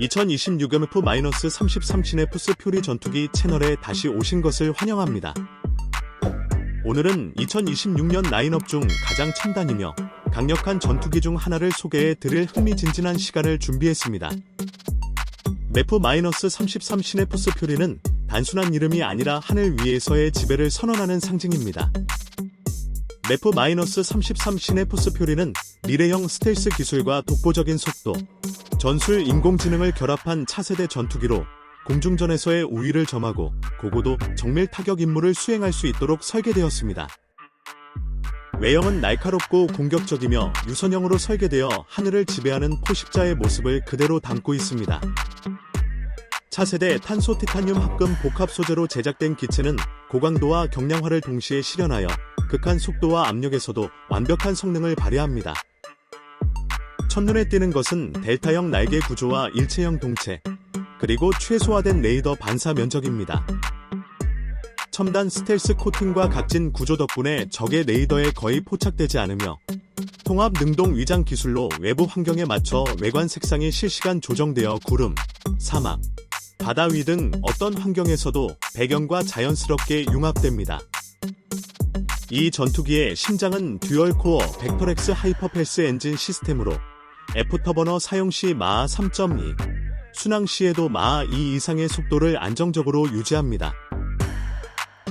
2026MF-33 시네프스 퓨리 전투기 채널에 다시 오신 것을 환영합니다. 오늘은 2026년 라인업 중 가장 첨단이며 강력한 전투기 중 하나를 소개해 드릴 흥미진진한 시간을 준비했습니다. 메프-33 시네프스 퓨리는 단순한 이름이 아니라 하늘 위에서의 지배를 선언하는 상징입니다. 메프-33 시네프스 퓨리는 미래형 스텔스 기술과 독보적인 속도, 전술 인공지능을 결합한 차세대 전투기로 공중전에서의 우위를 점하고 고고도 정밀 타격 임무를 수행할 수 있도록 설계되었습니다. 외형은 날카롭고 공격적이며 유선형으로 설계되어 하늘을 지배하는 포식자의 모습을 그대로 담고 있습니다. 차세대 탄소 티타늄 합금 복합 소재로 제작된 기체는 고강도와 경량화를 동시에 실현하여 극한 속도와 압력에서도 완벽한 성능을 발휘합니다. 첫눈에 띄는 것은 델타형 날개 구조와 일체형 동체, 그리고 최소화된 레이더 반사 면적입니다. 첨단 스텔스 코팅과 각진 구조 덕분에 적의 레이더에 거의 포착되지 않으며 통합 능동 위장 기술로 외부 환경에 맞춰 외관 색상이 실시간 조정되어 구름, 사막, 바다 위 등 어떤 환경에서도 배경과 자연스럽게 융합됩니다. 이 전투기의 심장은 듀얼코어 벡터렉스 하이퍼패스 엔진 시스템으로 애프터버너 사용 시 마하 3.2, 순항 시에도 마하 2 이상의 속도를 안정적으로 유지합니다.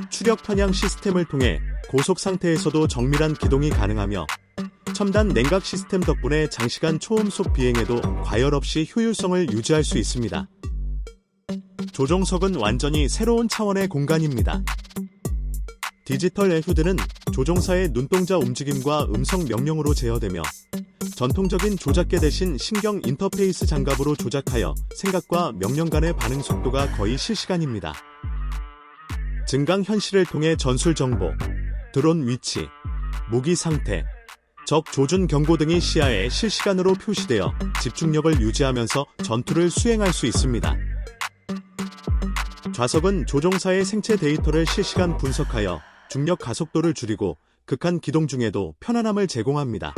추력 편향 시스템을 통해 고속 상태에서도 정밀한 기동이 가능하며 첨단 냉각 시스템 덕분에 장시간 초음속 비행에도 과열 없이 효율성을 유지할 수 있습니다. 조종석은 완전히 새로운 차원의 공간입니다. 디지털 에후드는 조종사의 눈동자 움직임과 음성 명령으로 제어되며 전통적인 조작계 대신 신경 인터페이스 장갑으로 조작하여 생각과 명령 간의 반응 속도가 거의 실시간입니다. 증강 현실을 통해 전술 정보, 드론 위치, 무기 상태, 적 조준 경고 등이 시야에 실시간으로 표시되어 집중력을 유지하면서 전투를 수행할 수 있습니다. 좌석은 조종사의 생체 데이터를 실시간 분석하여 중력 가속도를 줄이고 극한 기동 중에도 편안함을 제공합니다.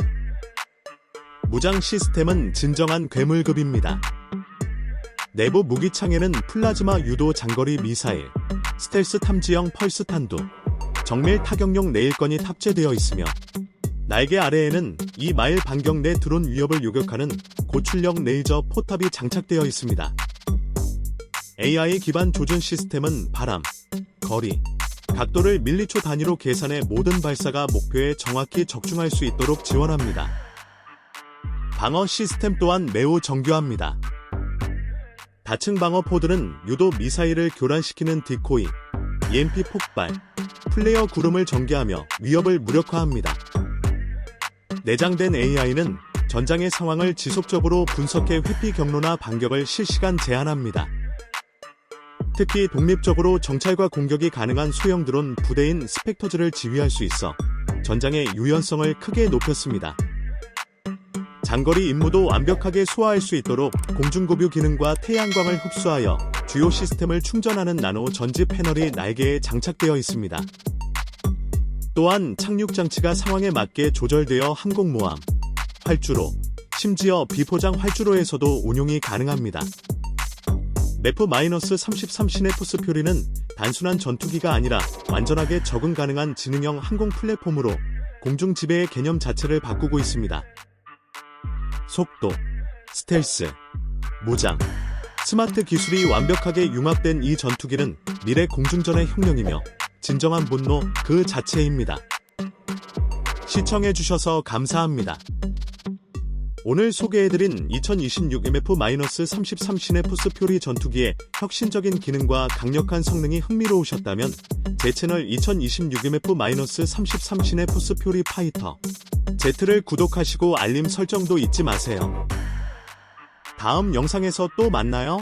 무장 시스템은 진정한 괴물급입니다. 내부 무기창에는 플라즈마 유도 장거리 미사일, 스텔스 탐지형 펄스 탄두, 정밀 타격용 레일건이 탑재되어 있으며 날개 아래에는 2마일 반경 내 드론 위협을 요격하는 고출력 레이저 포탑이 장착되어 있습니다. AI 기반 조준 시스템은 바람, 거리, 각도를 밀리초 단위로 계산해 모든 발사가 목표에 정확히 적중할 수 있도록 지원합니다. 방어 시스템 또한 매우 정교합니다. 다층 방어 포드는 유도 미사일을 교란시키는 디코이, EMP 폭발, 플레이어 구름을 전개하며 위협을 무력화합니다. 내장된 AI는 전장의 상황을 지속적으로 분석해 회피 경로나 반격을 실시간 제한합니다. 특히 독립적으로 정찰과 공격이 가능한 소형 드론 부대인 스펙터즈를 지휘할 수 있어 전장의 유연성을 크게 높였습니다. 장거리 임무도 완벽하게 소화할 수 있도록 공중고뷰 기능과 태양광을 흡수하여 주요 시스템을 충전하는 나노 전지 패널이 날개에 장착되어 있습니다. 또한 착륙 장치가 상황에 맞게 조절되어 항공모함, 활주로, 심지어 비포장 활주로에서도 운용이 가능합니다. 메프-33 시네프스 퓨리는 단순한 전투기가 아니라 완전하게 적응 가능한 지능형 항공 플랫폼으로 공중 지배의 개념 자체를 바꾸고 있습니다. 속도, 스텔스, 무장, 스마트 기술이 완벽하게 융합된 이 전투기는 미래 공중전의 혁명이며 진정한 분노 그 자체입니다. 시청해주셔서 감사합니다. 오늘 소개해드린 2026 MF-33 시네프스 퓨리 전투기의 혁신적인 기능과 강력한 성능이 흥미로우셨다면 제 채널 2026 MF-33 시네프스 퓨리 파이터 Z를 구독하시고 알림 설정도 잊지 마세요. 다음 영상에서 또 만나요.